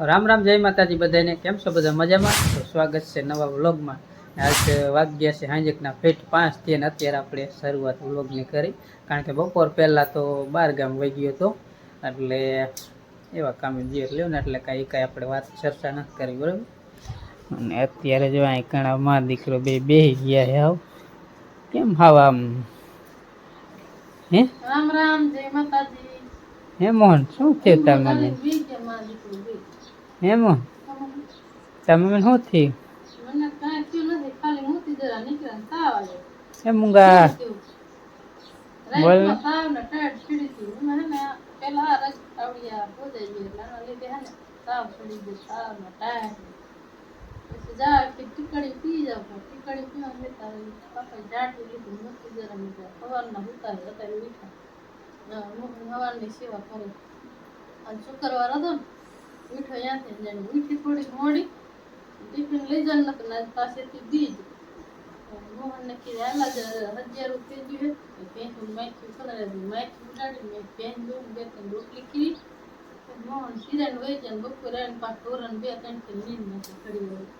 રામ રામ જય માતાજી બધાને કેમ છો બધા? મજામાં? તો સ્વાગત છે નવા વ્લોગમાં. આજ વાગ્યા છે હાંજકના ફેટ પાંચ અને અત્યારે આપણે શરૂઆત વ્લોગની કરી. કારણ કે બપોર પહેલાં તો બાર ગામ વહી ગયો હતો. એટલે એવા કામે જે લ્યો ને એટલે કાંઈ કાંઈ આપણે વાત ચર્ચા નથી કરી બરાબર? અને અત્યારે જો અહીં ઘણા માં દીકરો બે બેહી ગયા છે હાવ. કેમ હાવ આમ? હે? રામ રામ જય માતાજી. હે મોહન શું છે તમને વી કે માં દીકરું વી હે મોહન તમે મને શું થયું? હે મુંગા. બોલ શુક્રવાર હતો ને ઉઠો ત્યાંથી જાણે મીઠી થોડીક મોડી ટિફિન લઈ જાય ને આજ પાસેથી દીજ મોહનને કીધું આલા જ હજાર રૂપિયા જોઈએ પેંચું માખ્યું ખબર માખ્યું ઉડાડી મેં પેન જોઉં બે ત્રણ રોટલી કરી મોહન સિરાને વહી જાય બપોરે પાછ ધોરણ બે ત્રણ નીંદ નથી ખડી વળી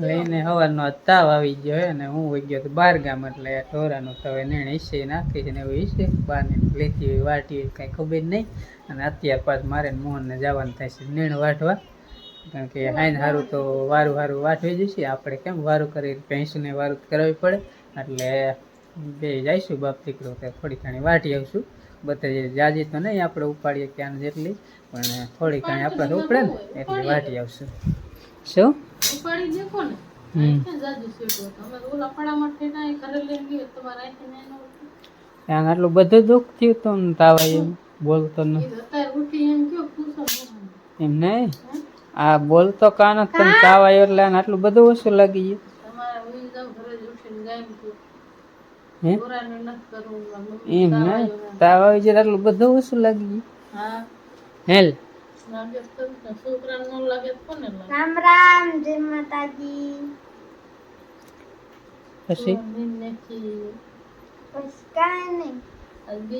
લઈને હવાનો તાવ આવી ગયો હોય અને હું વહી ગયો તો બાર ગામ એટલે ઢોરાનો તો હવે નેણ ઈસે નાખી છે ને એવું ઈસે બાને લેતી હોય, વાટી હોય, કાંઈ ખબર નહીં. અને અત્યાર પાછ મારે મોહનને જવાનું થાય છે નીણ વાટવા કારણ કે હાઈન સારું તો વારું વારું વાટવી જશે આપણે કેમ વારું કરી, ભેંસને વારું કરાવવી પડે? એટલે બે જઈશું બાપ દીકરો તો થોડી ઘણી વાટી આવશું. બધા જાજી તો નહીં આપણે ઉપાડીએ ક્યાં જેટલી, પણ થોડી ઘણી આપણે ઉપડે ને એટલે વાટી આવશું. શું? ઉપાડી દેખો ને. ત્યાં આટલું બધું દુઃખ થયું તો ને તાવ એમ બોલતો ન. એમ નહીં? આ બોલતો કાન જ તને તાવ આવ્યો એટલે આને આટલું બધું ઓછું લાગી ગયું. એમ નહીં? તાવ આવી જાય આટલું બધું ઓછું લાગી ગયું. હા. હેલ. રામ રામ જય માતાજી પછી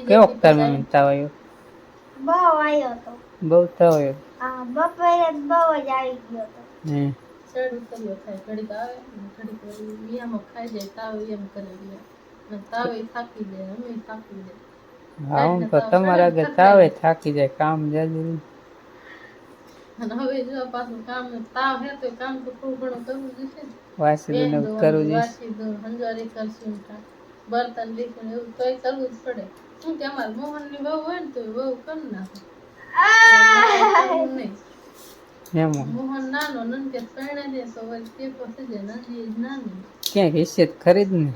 કેવો તાર તાવ આવ્યો બહુ આવ્યો હતો બહુ તાવ આવ્યો આ બપોરે બહુ જ આવી ગયો હતો હે શેડ ઉતર્યો થાય ઘડીક આવે ઘડીક વિયામાં ખાઈ જાય તાવ એમ કરી ને તાવે થાકી જાય અમે થાકી જાય હા હું તો તમારા આગળ તાવે થાકી જાય કામ અને હવે જો પાછું કામ તાવ હે તો કામ તો થોડું ઘણું કરવું વાસી વાસી કરશું બર્તન એવું જ પડે. શું કે અમારે મોહનની વહુ હોય ને તો વહુ કરી નાખે. નહીં. મોહન નાનો નનકે પરણે દે તો વળી તે પછી જે નંદી નાની. ક્યાંક હિસ્સેત ખરીદ ને.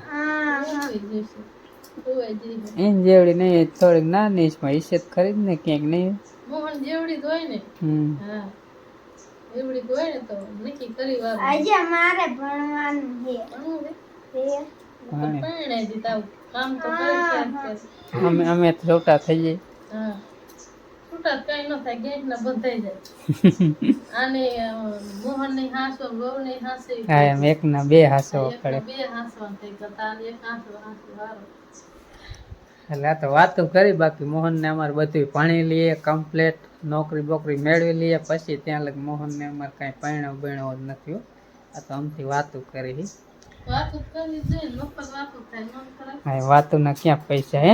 એન જેવડી નહીં થોડીક નાની છે હિસ્સેત ખરીદ ને ક્યાંક નહીં. મોહન જેવડી હોય ને હમ. હા. એવડી હોય ને તો નક્કી કરી વાર. આજે મારે ભણવાનું છે. ભણવું કામ તો કરે. અમે અમે છોટા થઈ જઈએ. હા. છૂટા કઈ ન થાય ગેટ ના બંધાઈ જાય. આને મોહનની હાસો બહુ ની હાસી હા એમ એકના બે હાસો પડે. બે હાસવા થઈ જતા એક હાસો હાસો હારો. એટલે આ તો વાતો કરી બાકી મોહનને અમારે બધું ભણી લઈએ કમ્પ્લેટ નોકરી બોકરી મેળવી લઈએ પછી ત્યાં લગ મોહનને અમારે કાંઈ પરણાવ બણવો જ નથી આ તો અમથી વાતો કરી હી. વાતો ને, ક્યાં પૈસા હે?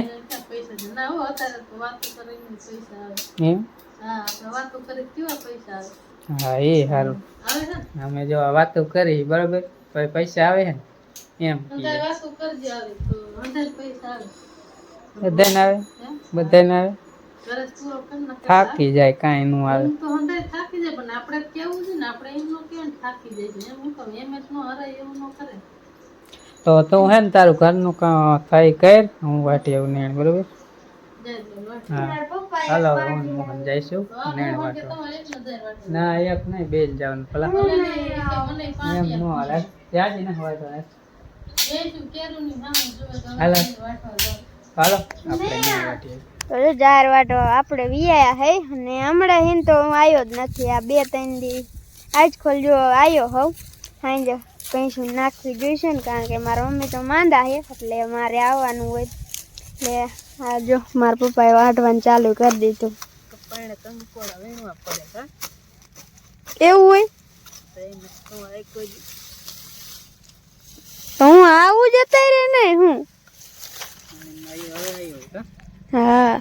હો એ સારું અમે જો વાતો કરી બરોબર? પછી પૈસા આવે ને? એમ કરજે આવે તો પૈસા આવે. બધાને આવે? બધાને આવે? થાકી જાય કાંઈ નું આવે. તો હંધારે થાકી જાય પણ આપણે કેવું છે ને આપણે એમ નો કહેવાય થાકી જાય છે. એમ કહું એમ જ નો હરાય એવું નો કરે. તો તું હે ને તારું ઘરનું કામ થાય કર હું વાટી આવું નેણ બરોબર? હાલો હું મોહન જઈશું નેણ વાટવા. ના એક નહીં બે જ જવાનું પેલા એમ નો હાલે. ત્યાં જ ને હોય તો આપો. એ શું કેરુંની સામે જોવે તો હાલો. અમે વાટવા જાઉં. હાલો આપણે નેણ વાટીએ. તો જો ચાર વાટો આપણે વિયાયા હે અને હમણાં હિન તો હું આવ્યો જ નથી આ બે ત્રણ દી. આજ ખોલ જો આવ્યો હોવ સાંજે પૈસું નાખવી જોઈશે ને કારણ કે મારા મમ્મી તો માંદા છે એટલે મારે આવવાનું હોય. એટલે આ જો મારા પપ્પાએ વાટવાનું ચાલુ કરી દીધું. તો પરણે કંકોડા વીણવા પડે કા એવું હોય? તો હું આવું જતા રે ને હું? હા.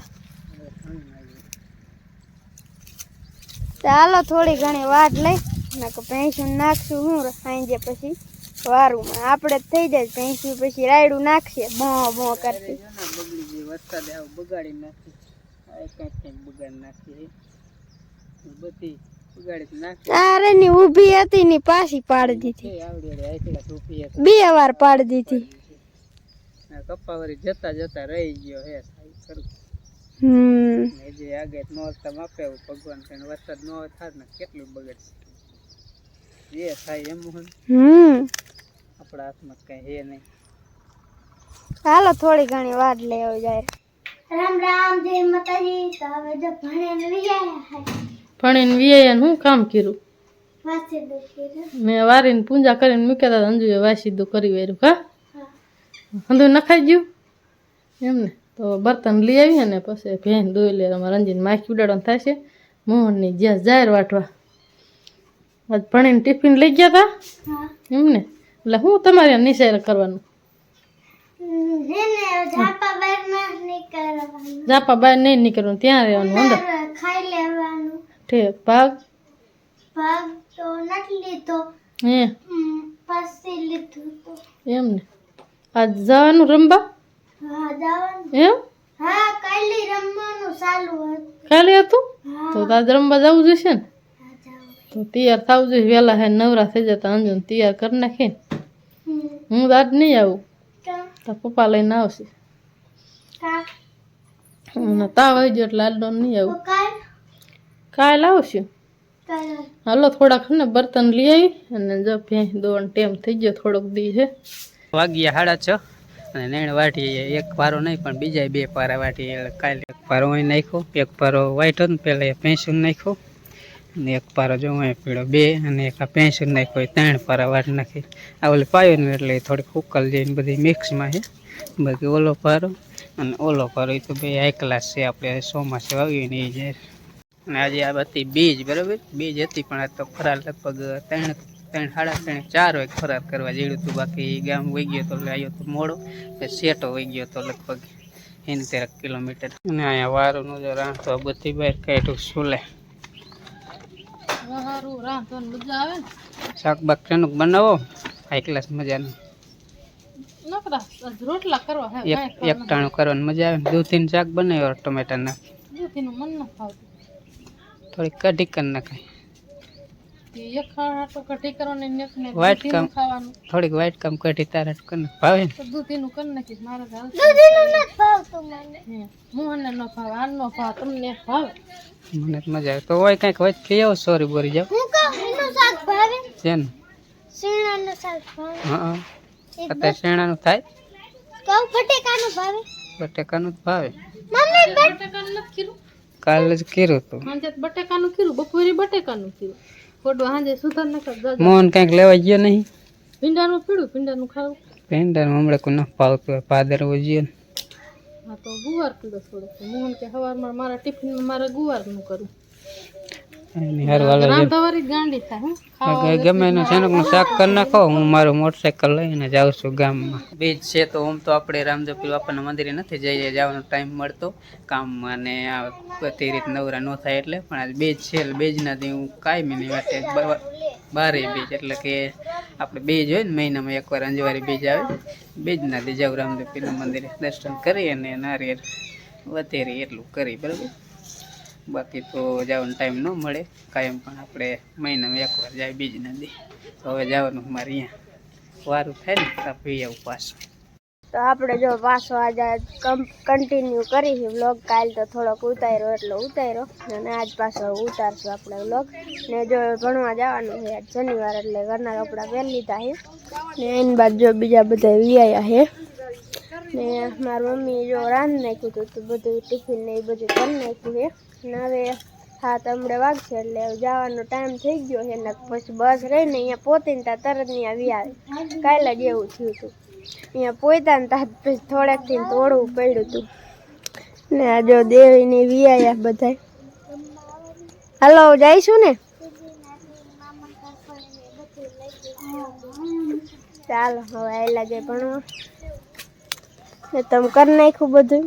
ચાલો થોડી ઘણી વાટ લઈ. નાખો પેન્શન નાખશું હું સાંજે પછી વારુમાં. આપણે થઈ જાય પેન્શન પછી રાયડું નાખશે ભો ભો કરતી. વરસાદ આવ બગાડી નાખી કાંઈક કાંઈક બગાડી નાખી બધી બગાડી અરે ની ઊભી હતી. ની પાછી પાડી દીધી બે વાર પાડી દીધી. કપાવરી જતા જતા રહી ગયો હે સાહેબ ખરું. હમ. જે આગળ નો તમ એવું ભગવાન કઈ વરસાદ નો થાય ને કેટલું બગડશે. એ થાય એમ હોય હમ. આપણા હાથમાં કઈ હે નહીં. ચાલો થોડી ઘણી વાત લેવો જાય. રામ રામ જય માતાજી. તો હવે જો ભણે વિયા ભણીને વીએ હું કામ કર્યું? મેં વારીને પૂજા કરીને મૂક્યા હતા અંજુએ વાસીદું કરી વેરું હા? હંધું નખાઈ ગયું? એમને. તો બર્તન લઈ આવીએ ને પછી ભેન દોઈ લે. અમારે રંજીને માખી ઉડાડવાનું થાય છે મોહનની જ્યાં જાહેર વાટવા. આજ ભણીને ટિફિન લઈ ગયા હતા હા. એમને. એટલે હું તમારે નિશાળ કરવાનું? ના જાપા બહાર નહીં નીકળવાનું ત્યાં રહેવાનું અંદર ખાઈ લેવાનું. ઠીક ભાગ? ભાગ તો નથી લીધો. હે. પછી લીધું એમ એમને. આજ જવાનું. રમવા એમ કાલે હતું. તો આજ રમવા જવું જોઈશે ને? તો તૈયાર થવું જોઈએ વહેલા હે નવરા થઈ જતા અંજન તૈયાર કરી નાખે હું આજ નહીં આવું. તો પપ્પા લઈને આવશે. તાવ આવી ગયો એટલે આડો નહીં આવું. કાલ? આવશે. હાલો થોડાક ને બર્તન લઈ આવી અને જો ભેંસ દોડ ટેમ થઈ ગયો થોડોક દી છે વાગ્યા સાડા છ. અને નેણ વાટી એક પારો નહીં, પણ બીજા બે પારા વાટી એટલે કાલે એક પારો અહીં નાખ્યો. એક પારો વાઈટ હતો ને, પહેલાં એ પેન્સિલ નાખ્યો. અને એક પારો જો અહીં પીળો બે, અને એક આ પેન્સિલ નાખ્યો. એ ત્રણ પારા વાટ નાખી. આ ઓલી પાયો ને એટલે થોડીક ઉકલ જઈને બધી મિક્સમાં છે. બાકી ઓલો પારો અને ઓલો પારો એ તો બે હાઈ ક્લાસ છે. આપણે ચોમાસે વાવીએ ને એ જાય અને આજે આ હતી બીજ, બરાબર? બીજ હતી, પણ આ તો ખરા લગભગ ત્રણ ત્રણ સાડા ત્રણ ચાર વાગે ખોરાક કરવા જેડ્યું હતું બાકી ગામ વહી ગયો તો આવ્યો તો મોડો. એટલે સેટો વહી ગયો તો લગભગ એની તેરક કિલોમીટર. અને અહીંયા વારુંનું જો રાંધતો બધી બહાર કાઢ્યું સુલે સારું રાંધવાની મજા આવે ને? શાક બાક શેનું બનાવો? હાઈ ક્લાસ મજાનું. રોટલા કરવા એક ટાણું કરવાની મજા આવે ને? દૂધીનું શાક બનાવ્યો ટમેટા નાખી ન થોડીક કઢી કરી નખાય દૂધીનું કામ. ખાવાનું. થોડીક વાઈટ કામ કઢી તારે કરી ભાવે? દૂધીનું કરી નાખીશ મારે તો દૂધીનું નથી ભાવતું મને. મોહનને ન ભાવે આન ન ભાવે તમને ભાવે. મને મજા આવે. તો હોય કંઈક વચ્ચે લઈ આવો સોરી બોરી જાવ હું કહું શાક ભાવે? છે ને શીણાનું શાક ભાવે. હા અત્યારે શેણાનું થાય? કહું બટેકાનું ભાવે? બટેકાનું જ ભાવે. મમ્મી બટેકાનું નથી કીધું. કાલે જ કર્યું હતું તો બટેકાનું કીરું બપોરે બટેકાનું કીધું. ખોટું સાંજે સુધાર ન કર દાદા મોહન કંઈક લેવા ગયો નહીં? ભીંડાનું પીડું ભીંડાનું ખાવું. પેન્ડર હમણાં કોઈ ન પાવતું પાદરવો ગયો ને. હા તો ગુવાર પીડો થોડો મોહન કે સવારમાં મારા ટિફિનમાં મારે ગુવારનું કરું ગમે એનું શેનકનું શાક કરી નાખો હું મારું મોટરસાઇકલ લઈને જાઉં છું ગામમાં. બીજ છે તો આમ તો આપણે રામદેવપીર બાપાના મંદિરે નથી જઈએ જવાનો ટાઈમ મળતો. કામમાં અને આ બધી રીત નવરા ન થાય એટલે પણ આજ બીજ છે એટલે બીજના દી હું કાયમીની વાટે બારે બીજ એટલે કે આપણે બીજ હોય ને મહિનામાં એકવાર અંજવારી બીજ આવે. બીજના દી જાઉં રામદેવપીરના મંદિરે દર્શન કરી અને નારિયેળ વધેરી એટલું કરી બરાબર? બાકી તો જવાનો ટાઈમ ન મળે. કાયમ પણ આપણે મહિનામાં એકવાર જાય બીજ નદી. તો હવે જવાનું અમારે અહીંયા. વારું થાય ને, તો પી આવું પાછું તો આપણે જો પાછો આજે કન્ટિન્યુ કરી છે વ્લોગ કાલ તો થોડોક ઉતાર્યો એટલો ઉતાર્યો. અને આજ પાછો ઉતારશું આપણે વ્લોગ ને જો ભણવા જવાનું છે આજ શનિવાર એટલે ઘરના કપડાં પહેરી લીધા છે. ને એની બાદ જો બીજા બધા વિયાયા છે. ને મારી મમ્મી જો રાંધ નાખ્યું હતું, તો બધું ટિફિન ને એ બધું કરી નાખ્યું છે. ને હવે હા તમને વાગશે એટલે જવાનો ટાઈમ થઈ ગયો છે ને પછી બસ રહીને અહીંયા પોતે ને ત્યાં તરત અહીંયા આવી આવે કાલે જ એવું થયું હતું. અહીંયા પોતા ને ત્યાં પછી થોડાકથી તોડવું પડ્યું હતું. ને આ જો દેવીને વિયા બધા હલો જઈશું ને? ચાલો, હવે આવી લાગે પણ ને તમે કરી નાખ્યું બધું?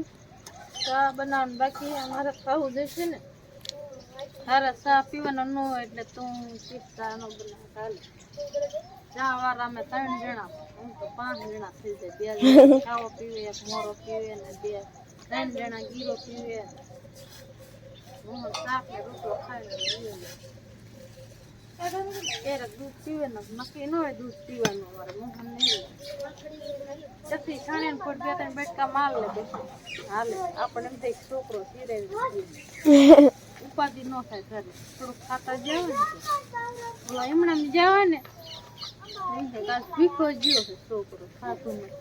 ચા બનાવવાનું બાકી અમારે ખાવું જશે ને તારે ચા પીવાનો ન હોય એટલે તું ચા ન બનાવ ચાલે ચા વાળા અમે ત્રણ જણા હું તો પાંચ જણા થઈ જાય. બે ખાવો પીવે, એક મોરો પીવે ને બે. ત્રણ જણા ગીરો પીવે. હું શાક ને રોટલો ખાઈને દૂધ પીવાનું નક્કી ન હોય દૂધ પીવાનું અમારે મોહન નહીં ચકી છાણે ને ફોટ બે ત્રણ બેટકા માલ લે હાલે આપણે એમ થાય છોકરો સીરે ઉપાધિ ન થાય ઘરે થોડુંક ખાતા જાવ ને. ઓલા હમણાં જાવ ને એમ થાય ભીખો જ્યો છે છોકરો ખાતું નહીં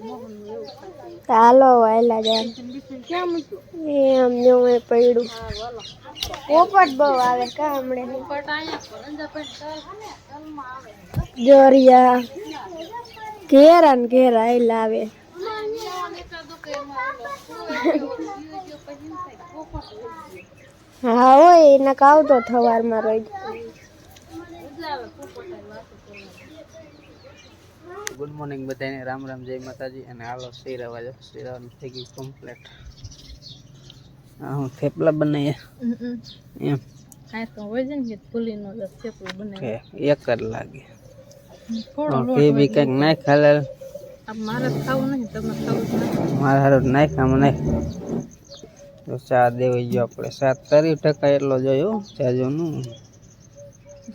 મોહન એવું જાય. ચાલો હવે આ લાગે ટિફિન બિફિન ક્યાં મૂક્યું એ જો મેં પડ્યું. પોપટ બહુ આવે કા હમણે જોરિયા ઘેરા ને ઘેરા આયલા આવે. હા, હોય, એને આવતો થવારમાં રોજ ગુડ મોર્નિંગ બધાને રામ રામ જય માતાજી અને હાલો શેરાવા જો શેરાવાનું થઈ ગયું કમ્પ્લીટ હા હું થેપલા બનાવીએ. એમ. આ તો હોય છે ને કે ફૂલીનો જ થેપલું બનાવે કે એક જ લાગે. થોડો પણ કે બી કંઈક નાખ હાલે. આ મારે તો ખાવું નહીં તમે ખાવું જ નથી. મારા હારું નાખ આમ નાખ. તો ચા દેવી ગયો આપણે. સાત તારીખ ટકા એટલો જોયો ચાજોનું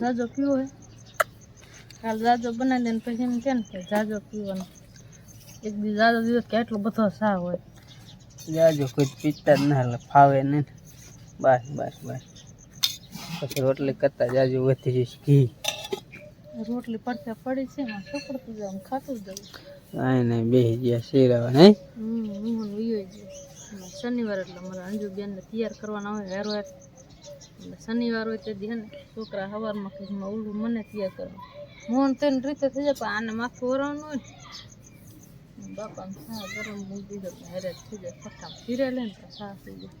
જાજો પીવો હે? કાલ જાજો બનાવી દે ને પછી એમ કે ને કે જાજો પીવાનો. એક દી જાજો દિવસ કે એટલો બધો સા હોય. જાજો કોઈ પીતા જ ના એટલે ફાવે નહીં બસ બસ બસ. પછી રોટલી કરતા જાજુ વધી જઈશ ઘી. રોટલી પડતે પડી છે ને સપડતું જાવ ખાતું જવું કાંઈ નહીં બેસી ગયા શેરાવા નહીં? હમ હું વિયો ગયો શનિવાર એટલે મારે અંજુ બેનને તૈયાર કરવાના હોય હેર હેર એટલે શનિવાર હોય તે દી હે ને છોકરા સવારમાં કહીશ ઓલું મને તૈયાર કરવાનું મોહન તેની રીતે થઈ જાય પણ આને માથું ઓરવાનું હોય ને. બાપા સા ગરમ મૂકી દીધો હેરે થઈ જાય. ફટા ફીરે લે ને સા થઈ જાય.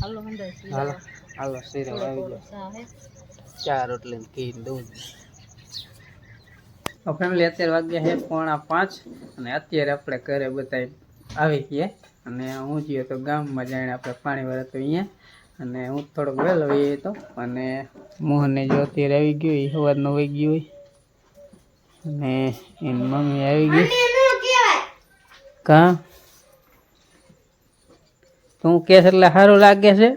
હાલો હંદાય હાલો સી હાલો સીરે આવી ગયો સા હે. ચાર રોટલી ઘી દઉં ફેમિલી અત્યારે વાગ્યા છે પોણા પાંચ અને અત્યારે આપણે ઘરે બધા આવી ગયા. અને હું જઈએ તો ગામમાં જાણે આપણે પાણી વાળા તો અહીંયા. અને હું થોડોક વહેલો એ તો અને મોહનને જો અત્યારે આવી ગયો એ સવારનો વહી ગયો હોય. અને એની મમ્મી આવી ગઈ. કા? તું કેસ એટલે સારું લાગે છે?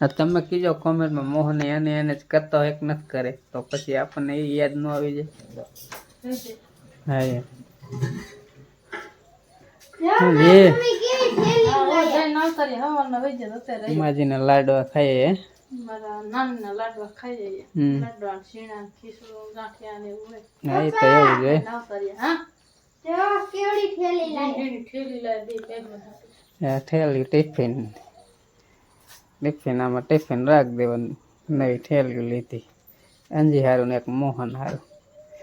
આ તમે કીજો કોમેન્ટમાં મોહને એને એને જ કરતો હોય કે નથી કરે. તો પછી આપણને એ યાદ ન આવી જાય. હા એ માજીના લાડવા ખાઈએ. થેલી ટિફિન. ટિફિન આમાં ટિફિન રાખ દેવાનું. નવી થેલી લીધી. અંજી હારું ને એક મોહન હારું.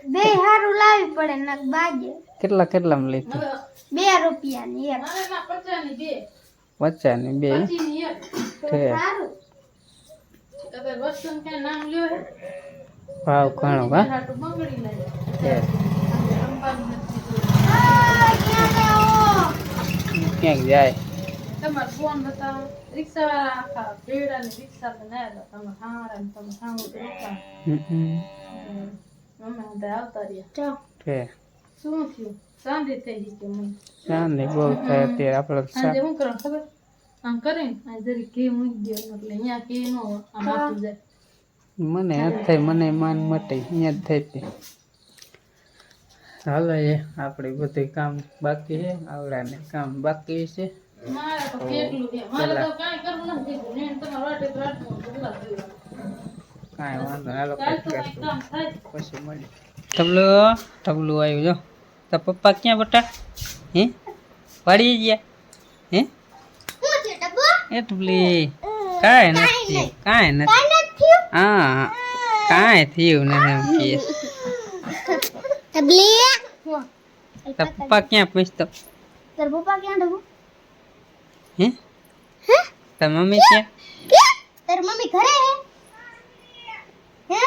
બે હારું લાવી પડે ને બાજે. કેટલા કેટલામાં લીધી? બે રૂપિયા ની એક ના, ના, બે. વચ્ચાની ભાવ ઘણો નથી ક્યાંક જાય? તમારે ફોન હતા રિક્ષા વાળા આખા ભેડા ની રિક્ષા બનાવ્યા હતા તમે હારા ને તમે સામું રોકા. આવતા રહ્યા. ચાલ શું થયું? શાંતિ થઈ ગઈ કે મને ચાંદી બહુ થાય અત્યારે. આપણે શું કરો ખબર? આમ કરીને આ જરી ઘી મૂકી દે એટલે અહીંયા ઘી નો આમ આપી જાય મને હાથ થાય મને માન મટે અહીંયા જ થઈ હતી હાલો એ આપણે બધું કામ બાકી છે આવડાને કામ બાકી છે. મારે તો કેટલું છે? મારે તો કાંઈ કરવું નથી ને તમારે વાટે તો થયું. કાંઈ વાંધો હાલો તો થાય. પછી મળી તબલું તબલું આવ્યું જો. તો પપ્પા ક્યાં બટા? હે? વાળી ગયા? એ તબલી કાંઈ નથી. કાંઈ નથી. હા કાંઈ થયું નથી એમ કે. ક્યાં પૂછતો? તાર પપ્પા ક્યાં ડબુ હે? તાર મમ્મી ક્યાં? તાર મમ્મી ઘરે હે? હે?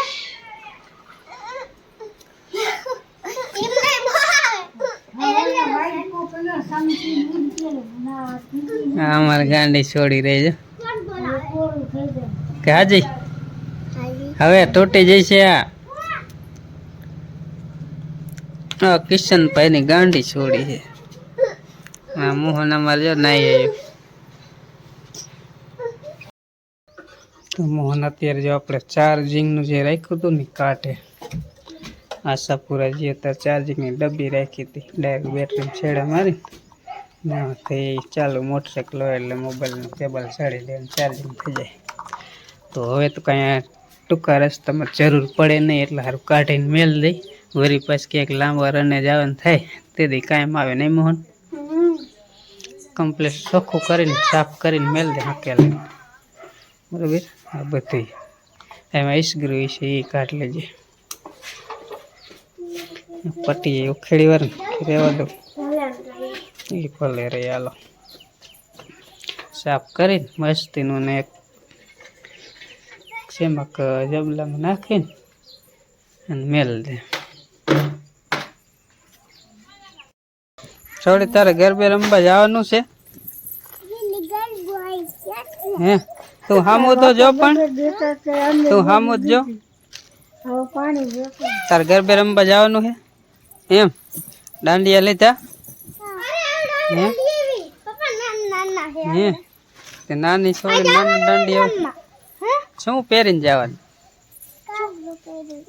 અમારે ગાંડી છોડી રહેજો કે હાજી? હવે તૂટી જશે આ. કિશનભાઈ ની ગાંડી છોડી છે. આ મોહન અમારે જો નાઈ આવ્યો. તો મોહન અત્યારે જો આપણે ચાર્જિંગનું જે રાખ્યું હતું ને કાટે આશાપુરા જે અત્યારે ચાર્જિંગની ડબ્બી રાખી હતી. ડાયરેક્ટ બેટરી છેડા મારી. નાથી ચાલુ મોટરસાઇકલ હોય એટલે મોબાઈલનું કેબલ ચડી દે ચાર્જિંગ થઈ જાય. તો હવે તો કાંઈ ટૂંકા રસ્તામાં જરૂર પડે નહીં એટલે સારું કાઢીને મેલ દઈ. વરી પાછી ક્યાંક લાંબા રને જવાનું થાય તેથી કાંઈ આવે નહીં મોહન. કમ્પ્લીટ ચોખ્ખું કરીને, સાફ કરીને મેલ દે હકેલ. બરાબર? આ બધી. એમાં ઈસગરું છે એ કાઢ લેજે. પટ્ટી ઉખેડી વાર રહેવા દો એ ભલે રે હાલો. સાફ કરીને મસ્તીનું ને એક શેમાં ક- જબલામાં નાખીને અને મેલ દે. છોડી તારે ગરબે રમવા જવાનું છે? હે? તું હામો તો જો પણ. તું હામો જો તારે ગરબે રમવા જવાનું છે? એમ? દાંડિયા લીધા હે? હે? તે નાની છોડી નાની દાંડિયા. શું પહેરીને જવાનું?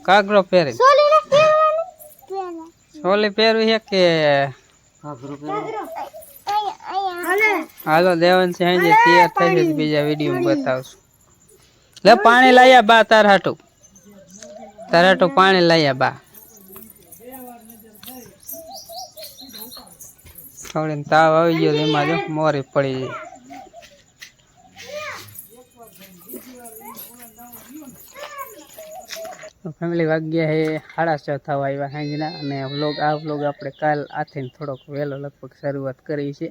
કાગરો પહેરી. છોલી પહેરવી છે કે હાલો. દેવન છે હાંજે તૈયાર થઈ છે બીજા વીડિયો બતાવશું. લે પાણી લાયા બા તારા હાટું. તારા હાટું પાણી લાયા બા. થોડીને તાવ આવી ગયો એમાં જો મોરી પડી ગઈ. ફેમિલી વાગ્યા હે સાડા છ થવા આવ્યા સાંજના અને વ્લોગ આ વ્લોગ આપણે કાલ આથી થોડોક વહેલો લગભગ શરૂઆત કરી છે.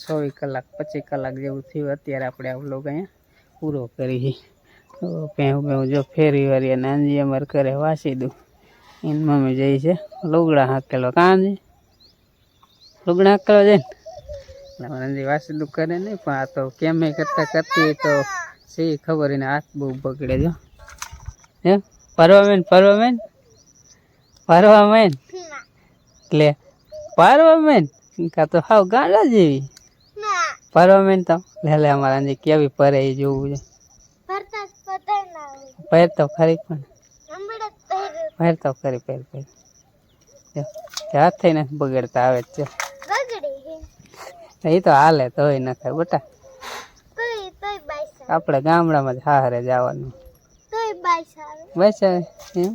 ચોવીસ કલાક, પચીસ કલાક જેવું થયું અત્યારે આપણે આ વ્લોગ અહીંયા પૂરો કરી તો પહેવું પહેવું જો ફેરી વારી અને આંજી અમારે ઘરે વાંચી દઉં. એની મમ્મી જઈ છે, લુગડા હાકેલો. કાંજી લુગડા કરવા જાય ને. અમારે આંજી કરે નહીં, પણ આ તો કેમે કરતાં કરતી તો સી ખબર એને હાથ બહુ બગડે જો. હે? પરવામેન પરવામેન લે એટલે પરવામેન કા તો હાવ ગાંડા જેવી. પરવામેન તો? લે લે, અમારા જે કેવી પરે એ જોવું છે. પહેર તો ખરી પણ. પહેર તો ખરી પહેર પહેર હાથ થઈને બગડતા આવે છે. એ તો હાલે તોય ન થાય બેટા. આપણે ગામડામાં જ હારે જવાનું. બસ એમ?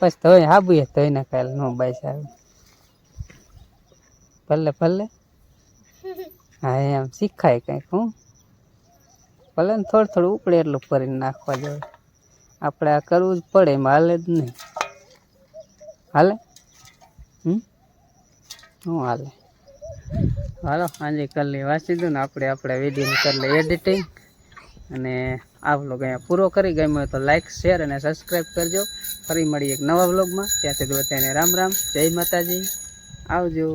બસ તોય હાબુએ તોય ના કાલ નો બસ આવે ભલે ભલે. હા એમ શીખાય કંઈક હું. ભલે ને થોડું થોડું ઉપડે એટલું કરીને નાખવા જોઈએ આપણે આ કરવું જ પડે એમાં હાલે જ નહીં. હાલે? હમ? શું હાલે? હાલો આજે કરી વાંચી દઉં ને આપણે આપણે વીડિયો કરી લઈએ એડિટિંગ અને આ વ્લોગ અહીંયા પૂરો કરી, ગમ્યો હોય તો લાઇક શેર અને સબસ્ક્રાઈબ કરજો. ફરી મળીએ એક નવા વ્લોગમાં ત્યાં સુધી બધાને રામ રામ. જય માતાજી. આવજો.